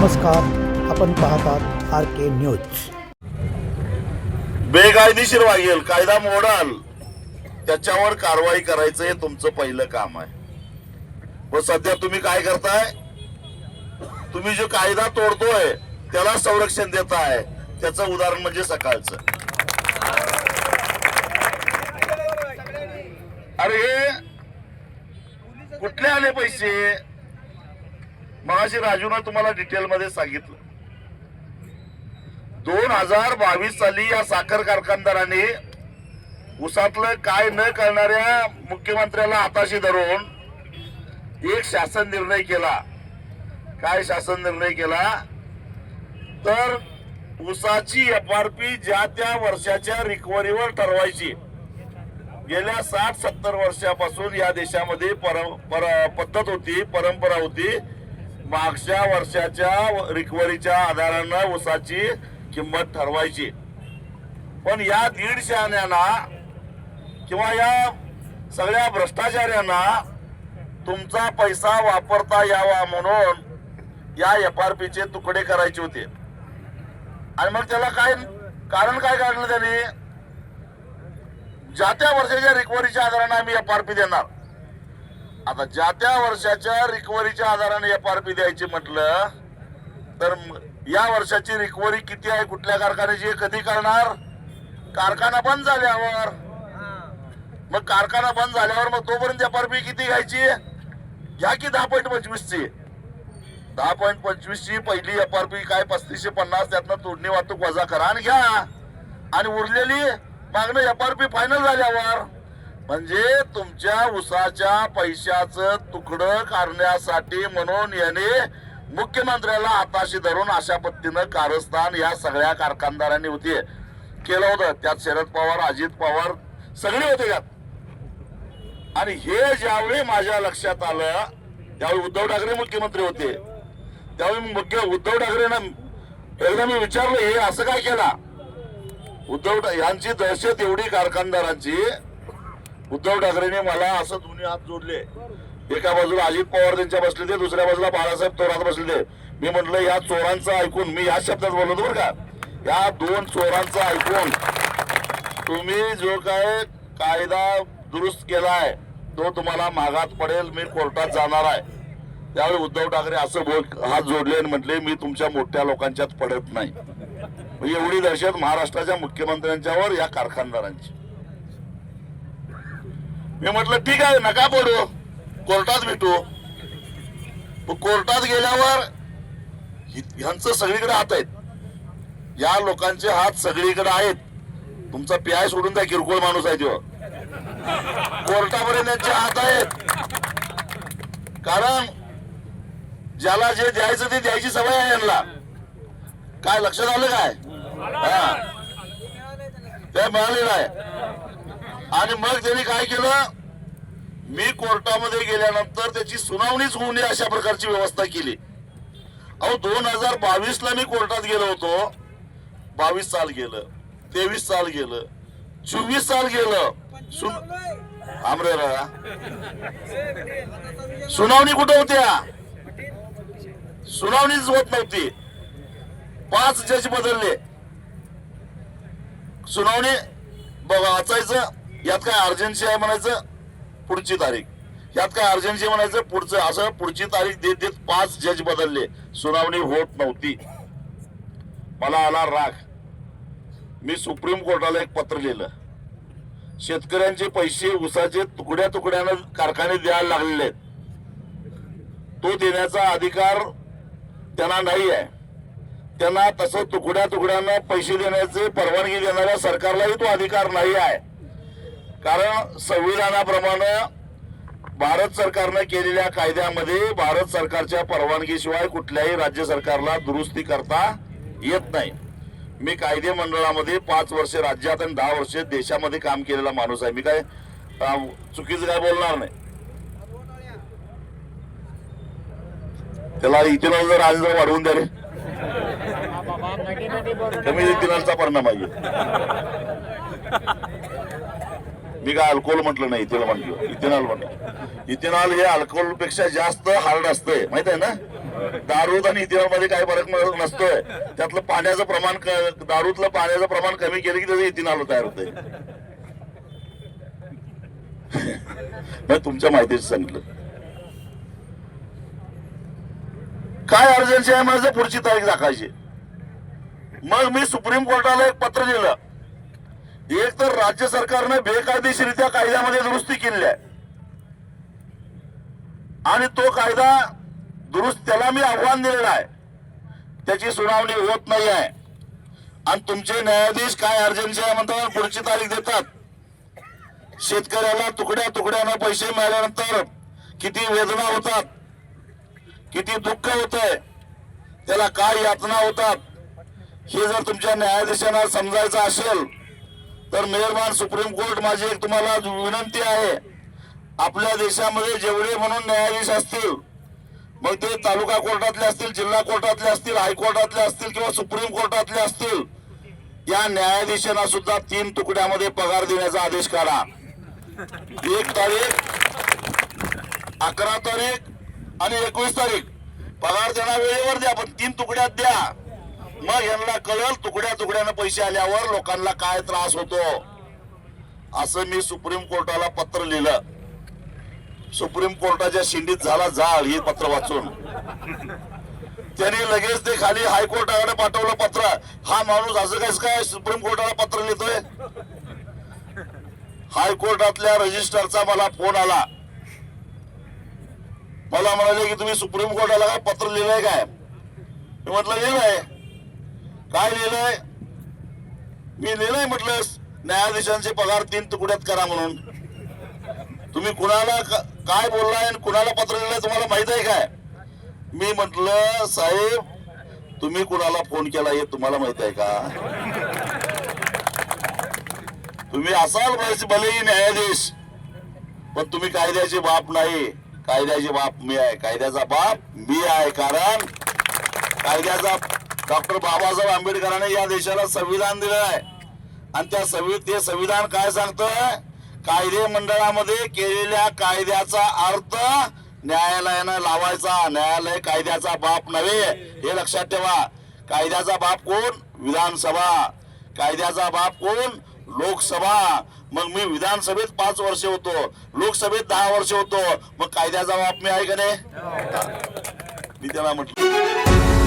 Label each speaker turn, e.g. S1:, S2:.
S1: नमस्कार आपण पाहतात आर के न्यूज.
S2: बेकायदेशीर वागेल कायदा मोडाल. त्याच्यावर कारवाई करायचं हे तुमचं पहिलं काम आहे. व सध्या तुम्ही काय करताय? तुम्ही जो कायदा तोडतोय त्याला संरक्षण देताय. त्याचं उदाहरण म्हणजे सकाळचं. अरे हे कुठले आले पैसे? मगाशी राजूनं तुम्हाला डिटेल मध्ये सांगितलं. दोन हजार बावीस साली या साखर कारखानदारांनी उसातलं काय न करणाऱ्या मुख्यमंत्र्याला हाताशी धरून एक शासन निर्णय केला. काय शासन निर्णय केला? तर उसाची एफ आर पी ज्या त्या वर्षाच्या रिकव्हरीवर ठरवायची. गेल्या साठ सत्तर वर्षापासून या देशामध्ये पर, पर, पद्धत होती परंपरा होती. मागच्या वर्षाच्या रिकव्हरीच्या आधारानं ऊसाची किंमत ठरवायची. पण या दीड शहाण्यांना किंवा या सगळ्या भ्रष्टाचार्यांना तुमचा पैसा वापरता यावा म्हणून या एफ आर चे तुकडे करायचे होते. आणि मग त्याला काय कारण काय काढलं त्याने? ज्या त्या वर्षाच्या रिकव्हरीच्या आधाराने आम्ही एफ आर पी देणार. आता ज्या त्या वर्षाच्या रिकव्हरीच्या आधाराने एफ आर पी द्यायची म्हटलं तर या वर्षाची रिकव्हरी किती आहे कुठल्या कारखान्याची कधी करणार? कारखाना बंद झाल्यावर. मग कारखाना बंद झाल्यावर मग तोपर्यंत एफ आर पी किती घ्यायची? घ्या की दहा पॉईंट पंचवीस ची. दहा पॉईंट पंचवीस ची पहिली एफ आर पी काय पस्तीसशे पन्नास त्यातनं तोडणी वाहतूक वजा करा आणि घ्या. आणि उरलेली मागणं एफ आर पी फायनल झाल्यावर म्हणजे तुमच्या उसाच्या पैशाचं तुकडं करण्यासाठी म्हणून याने मुख्यमंत्र्याला हाताशी धरून अशा पद्धतीनं कारस्थान या सगळ्या कारखानदारांनी होते केलं होतं. त्यात शरद पवार अजित पवार सगळे होते त्यात. आणि हे ज्यावेळी माझ्या लक्षात आलं त्यावेळी उद्धव ठाकरे मुख्यमंत्री होते. त्यावेळी मुख्य उद्धव ठाकरेंना एकदा मी विचारलं हे असं काय केला? उद्धव यांची दहशत एवढी कारखानदारांची उद्धव ठाकरेने मला असं दोन्ही हात जोडले. एका बाजूला अजित पवार त्यांच्या बसले ते दुसऱ्या बाजूला बाळासाहेब थोरात बसले मी म्हटलं या चोरांचं ऐकून मी या शब्दात बोललो होतो बरं का. या दोन चोरांचं ऐकून तुम्ही जो काय कायदा दुरुस्त केलाय तो तुम्हाला मागात पडेल मी कोर्टात जाणार आहे. त्यावेळी उद्धव ठाकरे असं बोल हात जोडले आणि म्हटले मी तुमच्या मोठ्या लोकांच्यात पडत नाही. एवढी दहशत महाराष्ट्राच्या मुख्यमंत्र्यांच्यावर या कारखानदारांची. मी म्हटलं ठीक आहे नका पडू कोर्टात भेटू. कोर्टात गेल्यावर ह्यांचं सगळीकडे हात आहेत. या लोकांचे हात सगळीकडे आहेत. तुमचा प्याय सोडून त्या किरकोळ माणूस आहे तो. कोर्टापर्यंत त्यांचे हात आहेत. कारण ज्याला जे द्यायचं ते द्यायची सवय आहे यांना. काय लक्षात आलं काय? हा. ते मिळालेलं आहे. आणि मग त्यांनी काय केलं? मी कोर्टामध्ये गेल्यानंतर त्याची सुनावणीच होऊ नये अशा प्रकारची व्यवस्था केली. अहो दोन हजार बावीस ला मी कोर्टात गेलो होतो. बावीस साल गेलं तेवीस साल गेलं चोवीस साल गेलं. सुन आमरे सुनावणी कुठं होत्या? सुनावणीच होत नव्हती. पाच जज बदलले. सुनावणी बघा वाचायचं. यात काय अर्जन्सी आहे म्हणायचं? पुढची तारीख. यात काय अर्जन्सी म्हणायचं? पुढचं असं पुढची तारीख देत देत पाच जज बदलले. सुनावणी होत नव्हती. मला आला राग. मी सुप्रीम कोर्टाला एक पत्र लिहिलं. शेतकऱ्यांचे पैसे उसाचे तुकड्या तुकड्यानं कारखाने द्यायला लागलेले आहेत. तो देण्याचा अधिकार त्यांना नाही आहे. त्यांना तसं तुकड्या तुकड्यांना पैसे देण्याचे परवानगी देणाऱ्या सरकारलाही तो अधिकार नाही आहे. कारण संविधानाप्रमाणे भारत सरकारनं केलेल्या कायद्यामध्ये भारत सरकारच्या परवानगीशिवाय कुठल्याही राज्य सरकारला दुरुस्ती करता येत नाही. मी कायदे मंडळामध्ये पाच वर्ष राज्यात आणि दहा वर्ष देशामध्ये काम केलेला माणूस आहे. मी काय चुकीचं काय बोलणार नाही. त्याला इथेनॉल जर आज जर वाढवून द्या रे. कमी इथेनॉलचा परिणाम आहे. मी काय अल्कोहोल म्हटलं नाही इथेनॉल म्हटलं. इथेनॉल म्हटलं. इथेनॉल हे अल्कोहोलपेक्षा जास्त हार्ड असतंय. माहीत आहे ना? दारूत आणि इथेनॉलमध्ये काही फरक नसतोय. त्यातलं पाण्याचं प्रमाण दारूतलं पाण्याचं प्रमाण कमी केलं की त्याचं इथेनॉल तयार होतंय. तुमच्या माहितीच सांगितलं. काय अर्जन्सी आहे? माझं पुढची तारीख दाखवायची. मग मी सुप्रीम कोर्टाला एक पत्र लिहिलं. एक तर राज्य सरकारने बेकायदेशीरित्या कायद्यामध्ये दुरुस्ती केली आहे. आणि तो कायदा दुरुस्त त्याला मी आव्हान दिलेलं आहे. त्याची सुनावणी होत नाही आहे. आणि तुमचे न्यायाधीश काय अर्जन्सी आहे म्हणतात पुढची तारीख देतात. शेतकऱ्याला तुकड्या तुकड्यानं पैसे मिळाल्यानंतर किती वेदना होतात किती दुःख होत आहे त्याला काय यातना होतात हे जर तुमच्या न्यायाधीशांना समजायचं असेल तर मेहरबान सुप्रीम कोर्ट माझी एक तुम्हाला विनंती आहे. आपल्या देशामध्ये जेवढे म्हणून न्यायाधीश असतील मग ते तालुका कोर्टातले असतील जिल्हा कोर्टातले असतील हायकोर्टातले असतील किंवा सुप्रीम कोर्टातले असतील या न्यायाधीशांना सुद्धा तीन तुकड्यामध्ये पगार देण्याचा आदेश काढा. एक तारीख अकरा तारीख आणि एकवीस तारीख. पगार त्यांना वेळेवर द्या पण तीन तुकड्यात द्या. मग यांना कळल तुकड्या तुकड्यानं पैसे आल्यावर लोकांना काय त्रास होतो. असं मी सुप्रीम कोर्टाला पत्र लिहिलं. सुप्रीम कोर्टाच्या शिंडीत झाला जाळ हे पत्र वाचून. त्यांनी लगेच ते खाली हायकोर्टाकडे पाठवलं पत्र. हा माणूस असं काय काय सुप्रीम कोर्टाला पत्र लिहितोय? हायकोर्टातल्या रजिस्टरचा मला फोन आला. मला म्हणाले की तुम्ही सुप्रीम कोर्टाला काय पत्र लिहिलंय काय? मी म्हटलं लिहिलंय. काय लिहिलंय? मी लिहिलंय म्हटलं न्यायाधीशांचे पगार तीन तुकड्यात करा म्हणून. तुम्ही कुणाला काय बोललाय आणि कुणाला पत्र लिहिलंय तुम्हाला माहीत आहे काय? मी म्हटलं साहेब तुम्ही कुणाला फोन केला हे तुम्हाला माहीत आहे का? तुम्ही असाल भलेही न्यायाधीश पण तुम्ही कायद्याचे बाप नाही. कायद्याचे बाप मी आहे. कायद्याचा बाप मी आहे कारण कायद्याचा डॉक्टर बाबासाहेब आंबेडकरांनी या देशाला संविधान दिलं आहे. आणि त्या संवि ते संविधान काय सांगतं कायदे मंडळामध्ये केलेल्या कायद्याचा अर्थ न्यायालयानं लावायचा. न्यायालय कायद्याचा बाप नव्हे हे लक्षात ठेवा. कायद्याचा बाप कोण? विधानसभा. कायद्याचा बाप कोण? लोकसभा. मग मी विधानसभेत पाच वर्ष होतो. लोकसभेत दहा वर्ष होतो. मग कायद्याचा बाप मी आहे का नाही? मी त्याला म्हटलं.